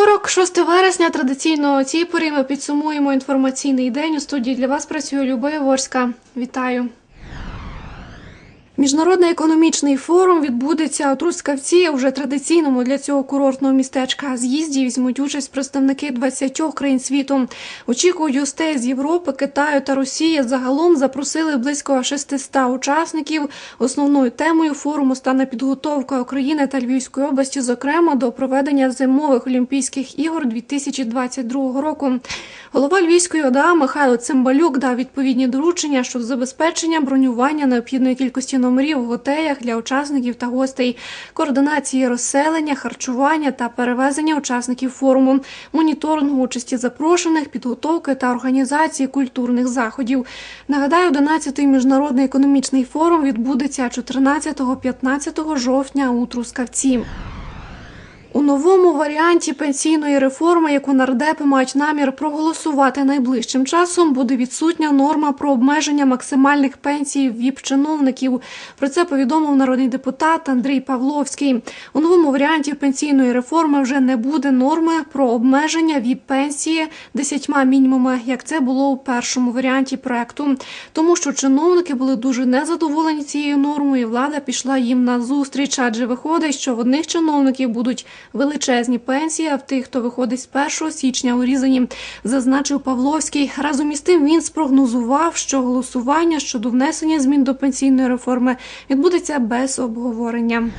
Вівторок, 6 вересня, традиційно цієї порі ми підсумуємо інформаційний день. У студії для вас працює Люба Яворська. Вітаю. Міжнародний економічний форум відбудеться у Трускавці. Уже традиційному для цього курортного містечка з'їзді візьмуть участь представники 20 країн світу. Очікують гостей з Європи, Китаю та Росії. Загалом запросили близько 600 учасників. Основною темою форуму стане підготовка України та Львівської області, зокрема до проведення зимових Олімпійських ігор 2022 року. Голова Львівської ОДА Михайло Цимбалюк дав відповідні доручення щодо забезпечення бронювання необхідної кількості номерів в готелях для учасників та гостей, координації розселення, харчування та перевезення учасників форуму, моніторингу участі запрошених, підготовки та організації культурних заходів. Нагадаю, 11-й міжнародний економічний форум відбудеться 14-15 жовтня у Трускавці. Новому варіанті пенсійної реформи, яку нардепи мають намір проголосувати найближчим часом, буде відсутня норма про обмеження максимальних пенсій віп-чиновників. Про це повідомив народний депутат Андрій Павловський. У новому варіанті пенсійної реформи вже не буде норми про обмеження віп-пенсії десятьма мінімумами, як це було у першому варіанті проекту. Тому що чиновники були дуже незадоволені цією нормою. і Влада пішла їм на зустріч, адже виходить, що в одних чиновників будуть величезні пенсії, а в тих, хто виходить з 1 січня урізані, зазначив Павловський. Разом із тим він спрогнозував, що голосування щодо внесення змін до пенсійної реформи відбудеться без обговорення.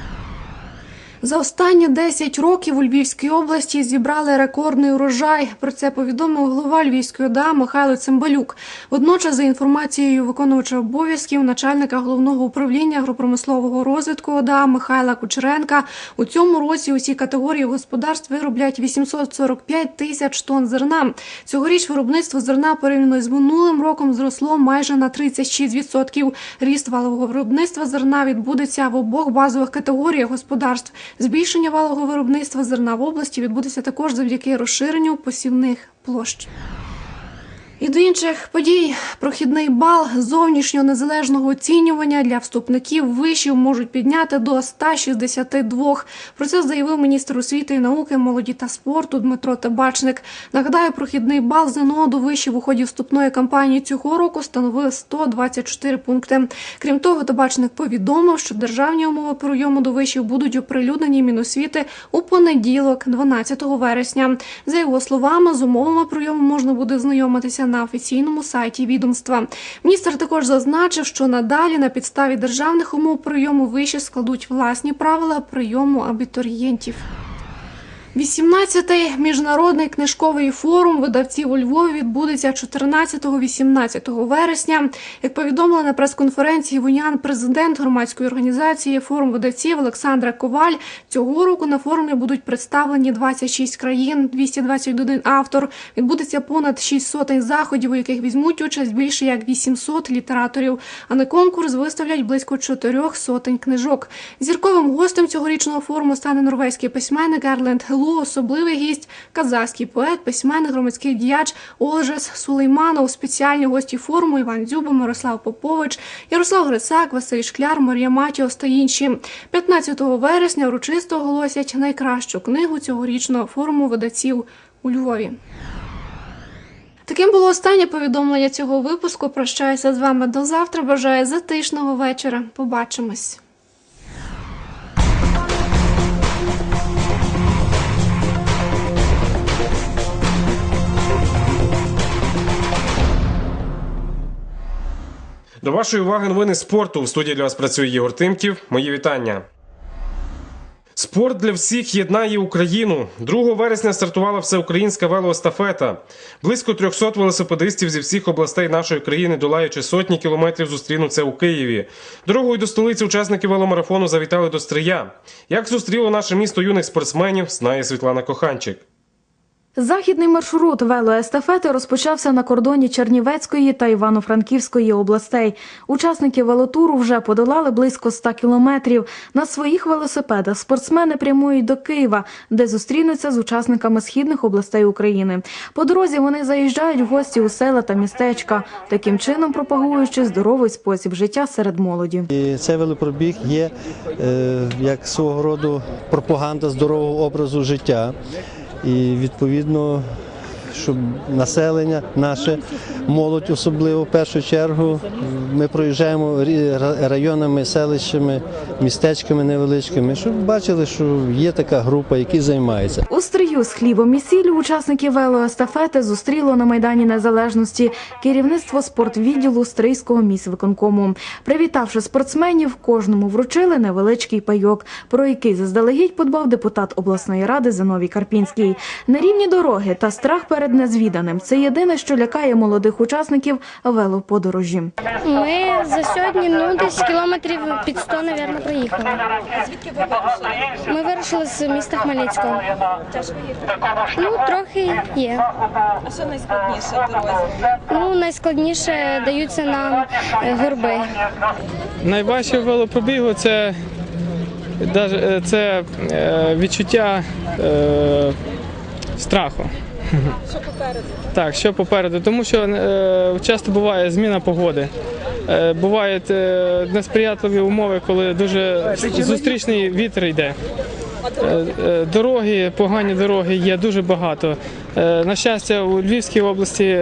За останні 10 років у Львівській області зібрали рекордний урожай. Про це повідомив голова Львівської ОДА Михайло Цимбалюк. Водночас, за інформацією виконувача обов'язків начальника головного управління агропромислового розвитку ОДА Михайла Кучеренка, у цьому році усі категорії господарств вироблять 845 тисяч тонн зерна. Цьогоріч виробництво зерна порівняно з минулим роком зросло майже на 36%. Ріст валового виробництва зерна відбудеться в обох базових категоріях господарств. Збільшення валового виробництва зерна в області відбудеться також завдяки розширенню посівних площ. І до інших подій прохідний бал зовнішнього незалежного оцінювання для вступників вишів можуть підняти до 162. Про це заявив міністр освіти і науки, молоді та спорту Дмитро Табачник. Нагадаю, прохідний бал ЗНО до вишів у ході вступної кампанії цього року становив 124 пункти. Крім того, Табачник повідомив, що державні умови прийому до вишів будуть оприлюднені Міносвіти у понеділок, 12 вересня. За його словами, з умовами прийому можна буде знайомитися на офіційному сайті відомства. Міністр також зазначив, що надалі на підставі державних умов прийому виші складуть власні правила прийому абітурієнтів. 18-й міжнародний книжковий форум видавців у Львові відбудеться 14-18 вересня. Як повідомила на прес-конференції Вунян, президент громадської організації форум видавців Олександра Коваль, цього року на форумі будуть представлені 26 країн, 221 автор. Відбудеться понад 6 сотень заходів, у яких візьмуть участь більше як 800 літераторів. А на конкурс виставлять близько 4 сотень книжок. Зірковим гостем цьогорічного форуму стане норвезький письменник Ерленд Гелу, особливий гість, казахський поет, письменник, громадський діяч Олжес Сулейманов, спеціальні гості форуму Іван Дзюба, Мирослав Попович, Ярослав Грицак, Василь Шкляр, Марія Матіос та інші. 15 вересня урочисто оголосять найкращу книгу цьогорічного форуму видавців у Львові. Таким було останнє повідомлення цього випуску. Прощаюся з вами до завтра. Бажаю затишного вечора. Побачимось. До вашої уваги новини спорту. В студії для вас працює Єгор Тимків. Мої вітання. Спорт для всіх єднає Україну. 2 вересня стартувала всеукраїнська велоестафета. Близько 300 велосипедистів зі всіх областей нашої країни, долаючи сотні кілометрів, зустрінуться у Києві. Дорогою до столиці учасники веломарафону завітали до Стрия. Як зустріло наше місто юних спортсменів, знає Світлана Коханчик. Західний маршрут велоестафети розпочався на кордоні Чернівецької та Івано-Франківської областей. Учасники велотуру вже подолали близько 100 кілометрів. На своїх велосипедах спортсмени прямують до Києва, де зустрінуться з учасниками східних областей України. По дорозі вони заїжджають в гості у села та містечка, таким чином пропагуючи здоровий спосіб життя серед молоді. І цей велопробіг є е, як свого роду пропаганда здорового образу життя. І відповідно, щоб населення наше, молодь особливо в першу чергу, ми проїжджаємо районами, селищами, містечками невеличкими, щоб бачили, що є така група, які займаються. У стрію з хлібом і сіллю учасників велоестафети зустріло на Майдані Незалежності керівництво спортвідділу Стрийського міськвиконкому. Привітавши спортсменів, кожному вручили невеличкий пайок, про який заздалегідь подбав депутат обласної ради Зиновій Карпінський. Нерівні дороги та страх перед незвіданим це єдине, що лякає молодих учасників велоподорожі. Ми за сьогодні ну десь кілометрів під 100, мабуть, проїхали. Звідки ви вирушили? Ми вирушили з міста Хмельницького. Тяжко їхати. Ну, трохи є. А що найскладніше дорозі? Ну, найскладніше даються нам е, горби. Найважче велопробігу це, е, це е, відчуття страху. Що попереду? Так, що попереду, тому що е, часто буває зміна погоди. Е, бувають е, несприятливі умови, коли дуже зустрічний вітер йде. Е, е, Дороги, погані дороги є дуже багато. Е, На щастя, у Львівській області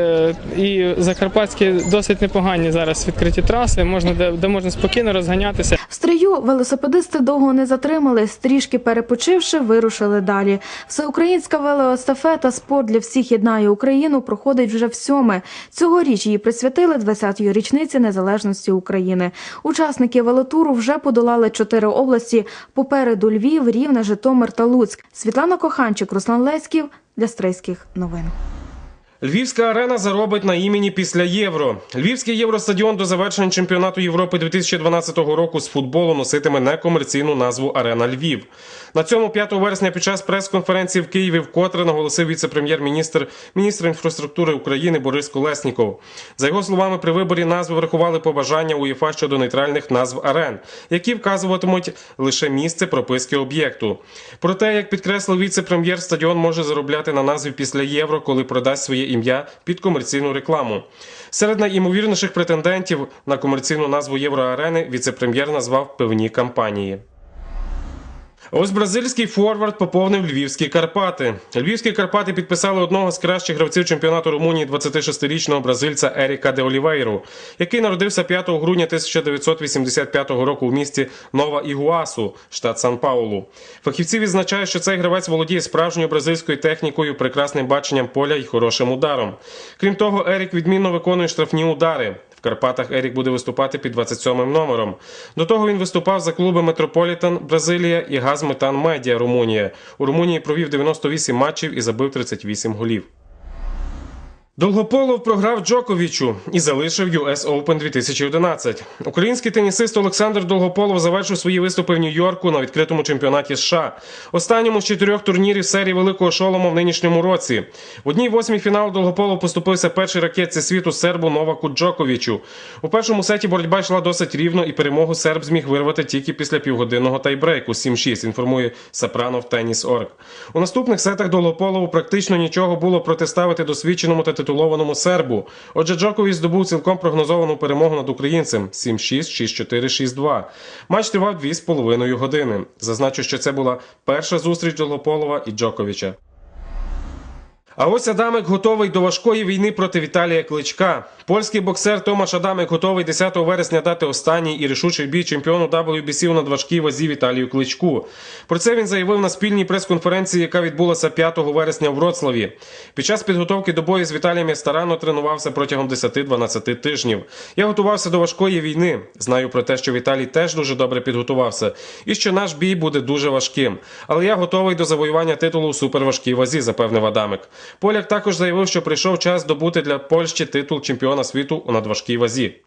і Закарпатській досить непогані зараз відкриті траси, можна де, де можна спокійно розганятися. В велосипедисти довго не затримались, трішки перепочивши, вирушили далі. Всеукраїнська велоестафета «Спорт для всіх єднає Україну» проходить вже в сьоме. Цьогоріч її присвятили 20-ї річниці незалежності України. Учасники велотуру вже подолали чотири області. Попереду Львів, Рівне, Житомир та Луцьк. Світлана Коханчик, Руслан Леськів для Стрийських новин. Львівська арена заробить на імені після євро. Львівський євростадіон до завершення чемпіонату Європи 2012 року з футболу носитиме некомерційну назву Арена Львів. На цьому 5 вересня під час прес-конференції в Києві вкотре наголосив віце-прем'єр-міністр міністр інфраструктури України Борис Колесніков. За його словами, при виборі назви врахували побажання УЄФА щодо нейтральних назв арен, які вказуватимуть лише місце прописки об'єкту. Проте, як підкреслив віце-прем'єр, стадіон може заробляти на назві після євро, коли продасть своє ім'я під комерційну рекламу. Серед найімовірніших претендентів на комерційну назву Євроарени віце-прем'єр назвав певні кампанії. Ось бразильський форвард поповнив львівські Карпати. Львівські Карпати підписали одного з кращих гравців чемпіонату Румунії 26-річного бразильця Еріка де Олівейру, який народився 5 грудня 1985 року в місті Нова Ігуасу, штат Сан-Паулу. Фахівці відзначають, що цей гравець володіє справжньою бразильською технікою, прекрасним баченням поля і хорошим ударом. Крім того, Ерік відмінно виконує штрафні удари. В Карпатах Ерік буде виступати під 27-м номером. До того він виступав за клуби Метрополітан Бразилія і Газметан Медіа Румунія. У Румунії провів 98 матчів і забив 38 голів. Долгополов програв Джоковічу і залишив US Open 2011. Український тенісист Олександр Долгополов завершив свої виступи в Нью-Йорку на відкритому чемпіонаті США. Останньому з чотирьох турнірів серії Великого Шолома в нинішньому році. В одній восьмій фіналу Долгополов поступився першій ракетці світу сербу Новаку Джоковічу. У першому сеті боротьба йшла досить рівно, і перемогу серб зміг вирвати тільки після півгодинного тайбрейку 7-6, інформує Сапранов Теніс.орг. У наступних сетах Долгополову практично нічого було протиставити досвідченому та титулованому сербу. Отже, Джокові здобув цілком прогнозовану перемогу над українцем 7-6, 6-4, 6-2. Матч тривав 2,5 години. Зазначу, що це була перша зустріч Долополова і Джоковича. А ось Адамик готовий до важкої війни проти Віталія Кличка. Польський боксер Томаш Адамик готовий 10 вересня дати останній і рішучий бій чемпіону WBC у надважкій вазі Віталію Кличку. Про це він заявив на спільній прес-конференції, яка відбулася 5 вересня в Вроцлаві. Під час підготовки до бою з Віталієм я старанно тренувався протягом 10-12 тижнів. Я готувався до важкої війни. Знаю про те, що Віталій теж дуже добре підготувався, і що наш бій буде дуже важким. Але я готовий до завоювання титулу у суперважкій вазі, запевнив Адамик. Поляк також заявив, що прийшов час добути для Польщі титул чемпіона світу у надважкій вазі.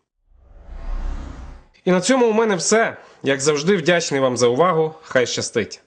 І на цьому у мене все. Як завжди, вдячний вам за увагу. Хай щастить.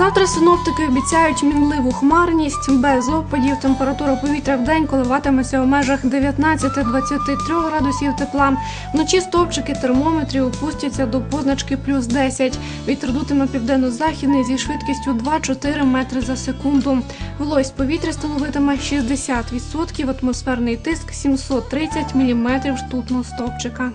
Завтра синоптики обіцяють мінливу хмарність без опадів. Температура повітря в день коливатиметься у межах 19-23 градусів тепла. Вночі стовпчики термометрів опустяться до позначки плюс 10. Вітер дутиме південно-західний зі швидкістю 2-4 метри за секунду. Вологість повітря становитиме 60%, атмосферний тиск 730 мм ртутного стовпчика.